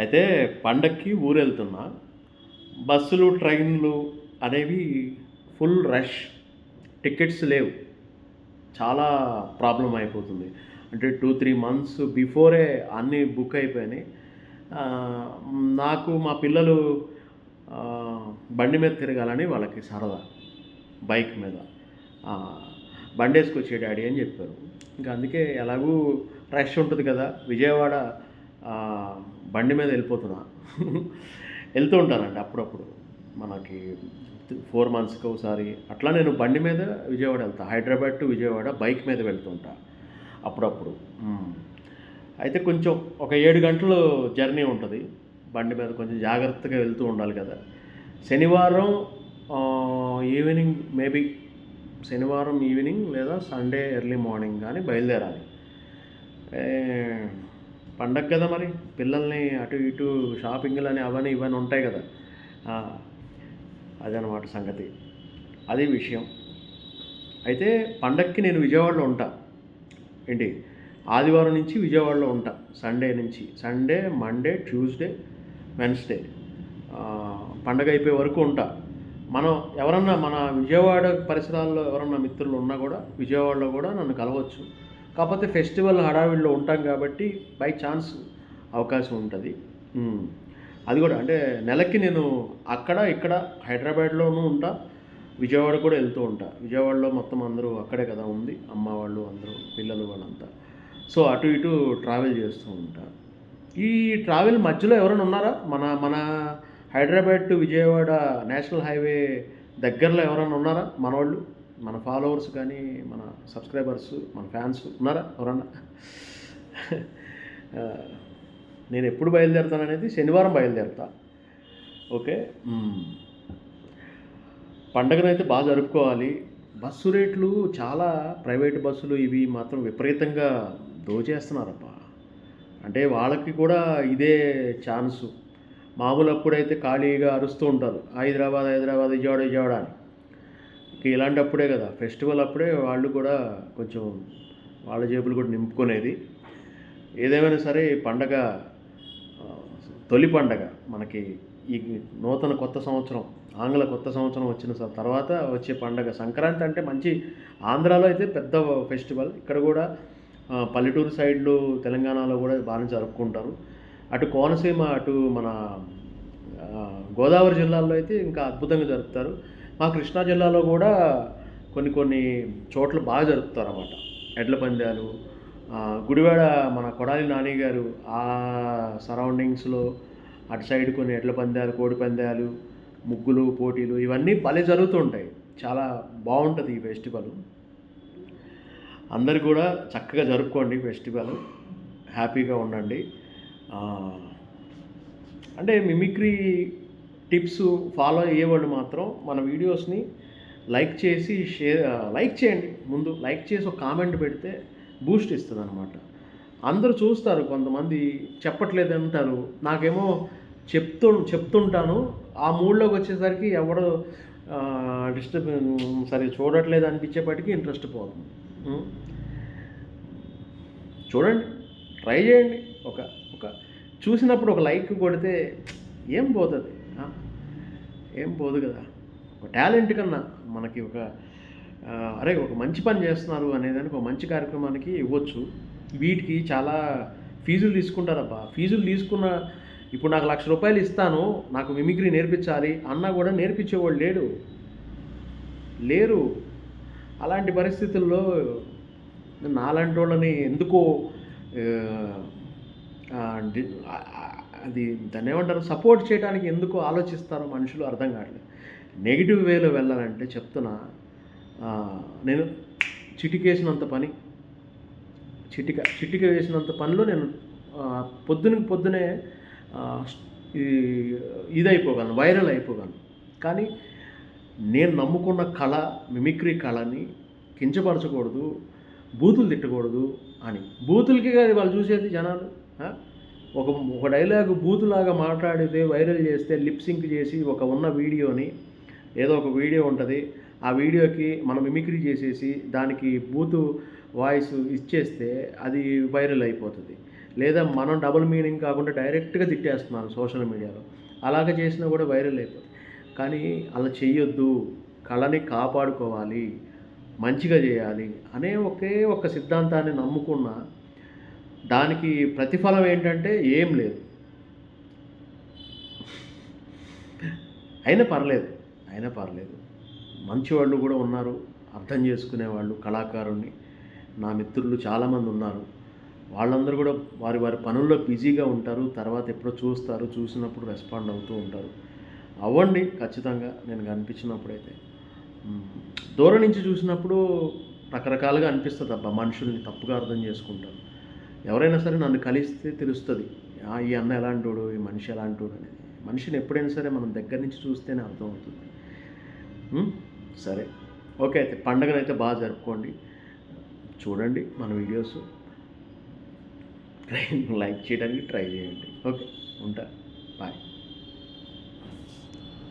అయితే పండక్కి ఊరెళ్తున్నా. బస్సులు ట్రైన్లు అనేవి ఫుల్ రష్. టికెట్స్ లేవు. చాలా ప్రాబ్లం అయిపోతుంది. అంటే టూ త్రీ మంత్స్ బిఫోరే అన్నీ బుక్ అయిపోయినాయి. నాకు మా పిల్లలు బండి మీద తిరగాలని వాళ్ళకి సరదా. బైక్ మీద. బండి వేసుకొచ్చే డాడీ అని చెప్పారు. ఇంకా అందుకే ఎలాగూ రష్ ఉంటుంది కదా. విజయవాడ బండి మీద వెళ్ళిపోతున్నా. వెళ్తూ ఉంటానండి అప్పుడప్పుడు. మనకి ఫోర్ మంత్స్కి ఒకసారి అట్లా నేను బండి మీద విజయవాడ వెళ్తా. హైదరాబాద్ టు విజయవాడ బైక్ మీద వెళ్తుంటా అప్పుడప్పుడు. అయితే కొంచెం ఒక ఏడు గంటలు జర్నీ ఉంటుంది. బండి మీద కొంచెం జాగ్రత్తగా వెళ్తూ ఉండాలి కదా. శనివారం ఈవినింగ్ మేబీ శనివారం ఈవినింగ్ లేదా సండే ఎర్లీ మార్నింగ్ కానీ బయలుదేరాలి. పండగ కదా మరి. పిల్లల్ని అటు ఇటు షాపింగ్లు అని అవన్నీ ఇవన్నీ ఉంటాయి కదా. అదనమాట సంగతి. అది విషయం. అయితే పండక్కి నేను విజయవాడలో ఉంటా. ఏంటి? ఆదివారం నుంచి విజయవాడలో ఉంటా. సండే నుంచి. Sunday Monday Tuesday Wednesday. పండగ అయిపోయే వరకు ఉంటా. మనం ఎవరన్నా మన విజయవాడ పరిసరాల్లో ఎవరన్నా మిత్రులు ఉన్నా కూడా విజయవాడలో కూడా నన్ను కలవచ్చు. కాకపోతే ఫెస్టివల్ హడావిడిలో ఉంటాం కాబట్టి బై ఛాన్స్ అవకాశం ఉంటుంది. అది కూడా అంటే నెలకి నేను అక్కడ ఇక్కడ హైదరాబాద్లోనూ ఉంటా విజయవాడ కూడా వెళ్తూ ఉంటా. విజయవాడలో మొత్తం అందరూ అక్కడే కదా ఉంది అమ్మ వాళ్ళు అందరూ పిల్లలు వాళ్ళంతా. సో అటు ఇటు ట్రావెల్ చేస్తూ ఉంటా. ఈ ట్రావెల్ మధ్యలో ఎవరైనా ఉన్నారా? మన మన Hyderabad to Vijayawada national highway దగ్గరలో ఎవరైనా ఉన్నారా? మనవాళ్ళు మన ఫాలోవర్స్ కానీ మన సబ్స్క్రైబర్స్ మన ఫ్యాన్స్ ఉన్నారా? ఎవరన్నా? నేను ఎప్పుడు బయలుదేరుతాను అనేది శనివారం బయలుదేరుతా. ఓకే? మ్మ్. పండగనైతే బాగా జరుపుకోవాలి. బస్సు రేట్లు చాలా ప్రైవేట్ బస్సులు ఇవి మాత్రం విపరీతంగా దోచేస్తున్నారబ్బా. అంటే వాళ్ళకి కూడా ఇదే ఛాన్సు మామూలు అప్పుడైతే ఖాళీగా అరుస్తూ ఉంటారు. హైదరాబాద్ హైదరాబాద్ విజయవాడ విజయవాడ అని. ఇలాంటప్పుడే కదా ఫెస్టివల్ అప్పుడే వాళ్ళు కూడా కొంచెం వాళ్ళ జేబులు కూడా నింపుకునేది. ఏదేమైనా సరే ఈ పండగ తొలి పండగ మనకి ఈ నూతన కొత్త సంవత్సరం ఆంగ్ల కొత్త సంవత్సరం వచ్చిన స- తర్వాత వచ్చే పండగ. సంక్రాంతి అంటే మంచి ఆంధ్రాలో అయితే పెద్ద ఫెస్టివల్. ఇక్కడ కూడా పల్లెటూరు సైడ్లు తెలంగాణలో కూడా బాగానే జరుపుకుంటారు. అటు కోనసీమ అటు మన గోదావరి జిల్లాలో అయితే ఇంకా అద్భుతంగా జరుపుతారు. మా కృష్ణా జిల్లాలో కూడా కొన్ని కొన్ని చోట్ల బాగా జరుపుతారు అన్నమాట ఎడ్ల పందాలు గుడివాడ మన కొడాలి నాని గారు ఆ సరౌండింగ్స్లో అటు సైడ్ కొన్ని ఎడ్ల పందాలు కోడి పందాలు ముగ్గులు పోటీలు ఇవన్నీ భలే జరుగుతుంటాయి. చాలా బాగుంటుంది ఈ ఫెస్టివల్. అందరు కూడా చక్కగా జరుపుకోండి ఫెస్టివల్. హ్యాపీగా ఉండండి. అంటే మిమిక్రీ టిప్స్ ఫాలో అయ్యేవాళ్ళు మాత్రం మన వీడియోస్ని లైక్ చేసి షేర్ లైక్ చేయండి. ముందు లైక్ చేసి ఒక కామెంట్ పెడితే బూస్ట్ ఇస్తుంది అనమాట అందరూ చూస్తారు కొంతమంది చెప్పట్లేదు అంటారు నాకేమో చెప్తూ చెప్తుంటాను. ఆ మూడ్లోకి వచ్చేసరికి ఎవడు డిస్టర్బ్ సరే చూడట్లేదు అనిపించేపటికి ఇంట్రెస్ట్ పోతుంది చూడండి ట్రై చేయండి. ఒక ఒక చూసినప్పుడు ఒక లైక్ కొడితే ఏం పోతుంది? ఏం పోదు కదా. ఒక టాలెంట్ కన్నా మనకి ఒక అరే ఒక మంచి పని చేస్తున్నారు అనేదానికి ఒక మంచి కార్యక్రమానికి ఇవ్వచ్చు. వీటికి చాలా ఫీజులు తీసుకుంటారబ్బా. ఫీజులు తీసుకున్న ఇప్పుడు నాకు లక్ష రూపాయలు ఇస్తాను నాకు మిమిక్రీ నేర్పించాలి అన్నా కూడా నేర్పించేవాళ్ళు లేడు. లేరు. అలాంటి పరిస్థితుల్లో నాలాంటి వాళ్ళని ఎందుకో అది దాన్ని ఏమంటారు? సపోర్ట్ చేయడానికి ఎందుకు ఆలోచిస్తారో మనుషులు అర్థం కావట్లేదు. నెగిటివ్ వేలో వెళ్ళాలంటే చెప్తున్నా నేను చిటికేసినంత పని చిటిక చిటిక వేసినంత పనిలో నేను పొద్దున పొద్దునే ఆ, ఇదైపోగలను వైరల్ అయిపోగలను. కానీ నేను నమ్ముకున్న కళ మిమిక్రీ కళని కించపరచకూడదు బూతులు తిట్టకూడదు అని. బూతులకి కాదు వాళ్ళు చూసేది జనాలు ఒక ఒక డైలాగ్ బూతులాగా మాట్లాడితే వైరల్ చేస్తే లిప్ సింక్ చేసి ఒక ఉన్న వీడియోని ఏదో ఒక వీడియో ఉంటుంది ఆ వీడియోకి మనం మిమిక్రీ చేసేసి దానికి బూతు వాయిస్ ఇచ్చేస్తే అది వైరల్ అయిపోతుంది. లేదా మనం డబుల్ మీనింగ్ కాకుండా డైరెక్ట్గా తిట్టేస్తున్నారు సోషల్ మీడియాలో. అలాగ చేసినా కూడా వైరల్ అయిపోతుంది. కానీ అలా చేయొద్దు కళని కాపాడుకోవాలి. మంచిగా చేయాలి అనే ఒకే ఒక సిద్ధాంతాన్ని నమ్ముకున్న దానికి ప్రతిఫలం ఏంటంటే ఏం లేదు. అయినా పర్లేదు అయినా పర్లేదు. మంచి వాళ్ళు కూడా ఉన్నారు అర్థం చేసుకునే వాళ్ళు కళాకారుణ్ణి. నా మిత్రులు చాలామంది ఉన్నారు. వాళ్ళందరూ కూడా వారి వారి పనుల్లో బిజీగా ఉంటారు తర్వాత ఎప్పుడో చూస్తారు చూసినప్పుడు రెస్పాండ్ అవుతూ ఉంటారు. అవ్వండి ఖచ్చితంగా నేను కనిపించినప్పుడైతే. దూరం నుంచి చూసినప్పుడు రకరకాలుగా అనిపిస్తుంది అబ్బా మనుషుల్ని తప్పుగా అర్థం చేసుకుంటారు. ఎవరైనా సరే నన్ను కలిస్తే తెలుస్తుంది. ఈ అన్న ఎలాంటోడు ఈ మనిషి ఎలాంటోడు అనేది. మనిషిని ఎప్పుడైనా సరే మనం దగ్గర నుంచి చూస్తేనే అర్థమవుతుంది. సరే. ఓకే అయితే పండగనైతే బాగా జరుపుకోండి. చూడండి మన వీడియోస్. ట్రై లైక్ చేయడానికి ట్రై చేయండి. ఓకే ఉంటా. బాయ్.